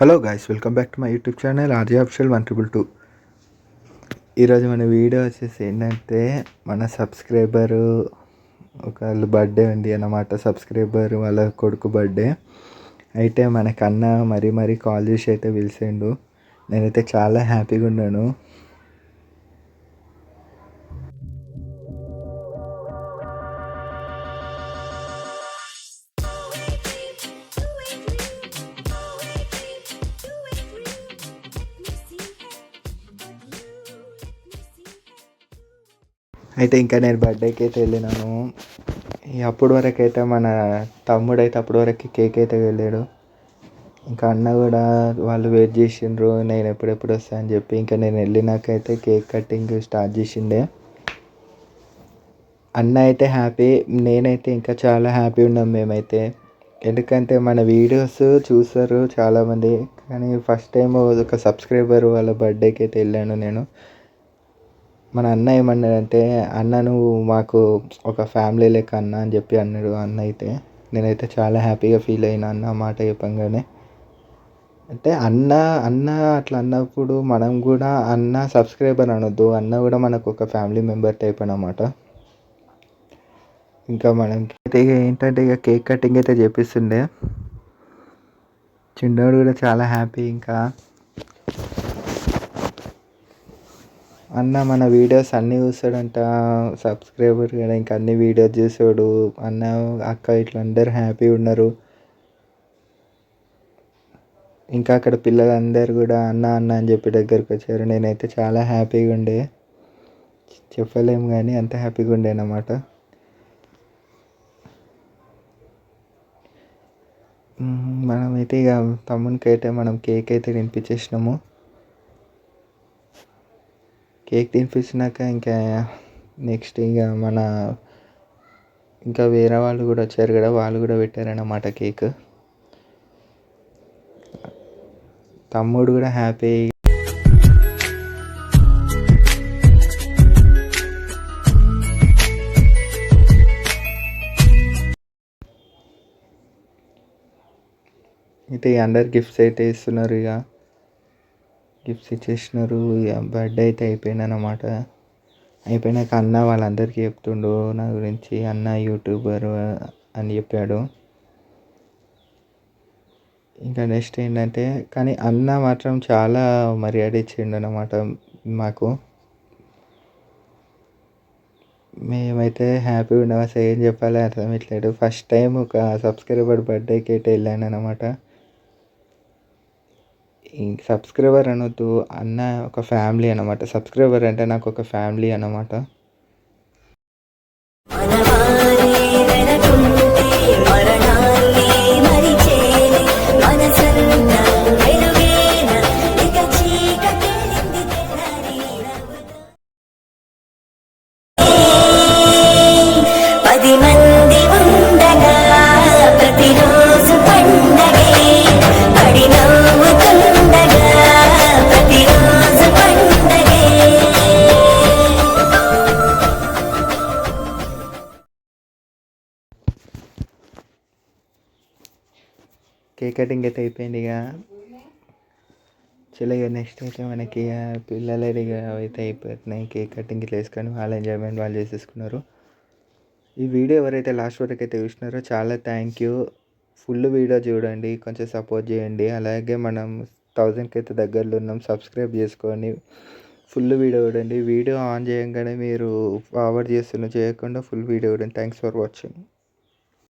Hello guys welcome back to my YouTube channel RJ official one triple two ఈరోజు మన video వచ్చేసి ఏంటంటే మన సబ్స్క్రైబరు ఒకళ్ళు బర్త్డే ఉంది అన్నమాట. సబ్స్క్రైబర్ వాళ్ళ కొడుకు బర్త్డే అయితే మనకన్నా అన్న మరీ మరీ కాల్ చేసి అయితే పిలిచిండు. నేనైతే చాలా హ్యాపీగా ఉన్నాను. అయితే ఇంకా నేను బర్త్డేకి అయితే వెళ్ళినాను. అప్పుడు వరకు అయితే మన తమ్ముడు అయితే అప్పటి వరకు కేక్ అయితే వెళ్ళాడు. ఇంకా అన్న కూడా వాళ్ళు వెయిట్ చేసిండ్రు నేను ఎప్పుడెప్పుడు వస్తా అని చెప్పి ఇంకా నేను వెళ్ళినాకైతే కేక్ కటింగ్ స్టార్ట్ చేసిండే. అన్న అయితే హ్యాపీ నేనైతే ఇంకా చాలా హ్యాపీ ఉన్నాం మేమైతే. ఎందుకంటే మన వీడియోస్ చూస్తారు చాలామంది కానీ ఫస్ట్ టైం ఒక సబ్స్క్రైబర్ వాళ్ళ బర్త్డేకి అయితే వెళ్ళాను నేను. మన అన్న ఏమన్నాడంటే అన్న నువ్వు మాకు ఒక ఫ్యామిలీ లెక్క అన్న అని చెప్పి అన్నాడు అన్న అయితే నేనైతే చాలా హ్యాపీగా ఫీల్ అయినా అన్న మాట చెప్పంగానే. అంటే అన్న అన్న అట్లా అన్నప్పుడు మనం కూడా అన్న సబ్స్క్రైబర్ అనొద్దు. అన్న కూడా మనకు ఒక ఫ్యామిలీ మెంబర్ టైప్ అన్నమాట. ఇంకా మనం అయితే ఇక ఏంటంటే ఇక కేక్ కటింగ్ అయితే చేపిస్తుండే. చిన్నోడు కూడా చాలా హ్యాపీ ఇంకా. అన్న మన వీడియోస్ అన్నీ చూస్తాడంట సబ్స్క్రైబర్ కదా ఇంకా అన్ని వీడియోస్ చూసాడు అన్న అక్క ఇట్లా అందరు హ్యాపీ ఉన్నారు. ఇంకా అక్కడ పిల్లలందరూ కూడా అన్న అన్న అని చెప్పి దగ్గరికి వచ్చారు. నేనైతే చాలా హ్యాపీగా ఉండే. చెప్పలేము కానీ అంత హ్యాపీగా ఉండే అన్నమాట. మనమైతే ఇక తమ్మునికి అయితే మనం కేక్ అయితే తినిపించేసినాము. కేక్ తినిపించినాక ఇంకా నెక్స్ట్ ఇక మన ఇంకా వేరే వాళ్ళు కూడా వచ్చారు కదా వాళ్ళు కూడా పెట్టారన్నమాట కేక్. తమ్ముడు కూడా హ్యాపీ. అయితే అందరు గిఫ్ట్స్ అయితే ఇస్తున్నారు ఇక గిఫ్ట్స్ ఇచ్చేసినారు. ఇక బర్త్డే అయితే అయిపోయింది అన్నమాట అయిపోయినాక అన్న వాళ్ళందరికీ చెప్తుండు నా గురించి అన్న యూట్యూబర్ అని చెప్పాడు. ఇంకా నెక్స్ట్ ఏంటంటే కానీ అన్న మాత్రం చాలా మర్యాద ఇచ్చిండు అనమాట మాకు. మేమైతే హ్యాపీగా ఉన్నాం అసలు ఏం చెప్పాలో అర్థమవట్లేదు ఫస్ట్ టైం ఒక సబ్స్క్రైబర్ బర్త్డేకి అయితే వెళ్ళాను అనమాట సబ్స్క్రైబర్ అనొద్దు అన్న ఒక ఫ్యామిలీ అనమాట. సబ్స్క్రైబర్ అంటే నాకు ఒక ఫ్యామిలీ అనమాట. పది మంది కేక్ కటింగ్ అయితే అయిపోయింది ఇక. చాలా ఇక నెక్స్ట్ అయితే మనకి పిల్లలు పిల్లలది ఇక అయితే అయిపోతున్నాయి. కేక్ కటింగ్ ఇట్లా వేసుకొని వాళ్ళ ఎంజాయ్మెంట్ వాళ్ళు చేసేసుకున్నారు. ఈ వీడియో ఎవరైతే లాస్ట్ వరకు అయితే చూసినారో చాలా థ్యాంక్ యూ ఫుల్ వీడియో చూడండి కొంచెం సపోర్ట్ చేయండి. అలాగే మనం థౌజండ్కి అయితే దగ్గరలో ఉన్నాం సబ్స్క్రైబ్ చేసుకొని ఫుల్ వీడియో చూడండి. వీడియో ఆన్ చేయగానే మీరు ఫార్వర్డ్ చేస్తున్న చేయకుండా ఫుల్ వీడియో చూడండి. Thanks for watching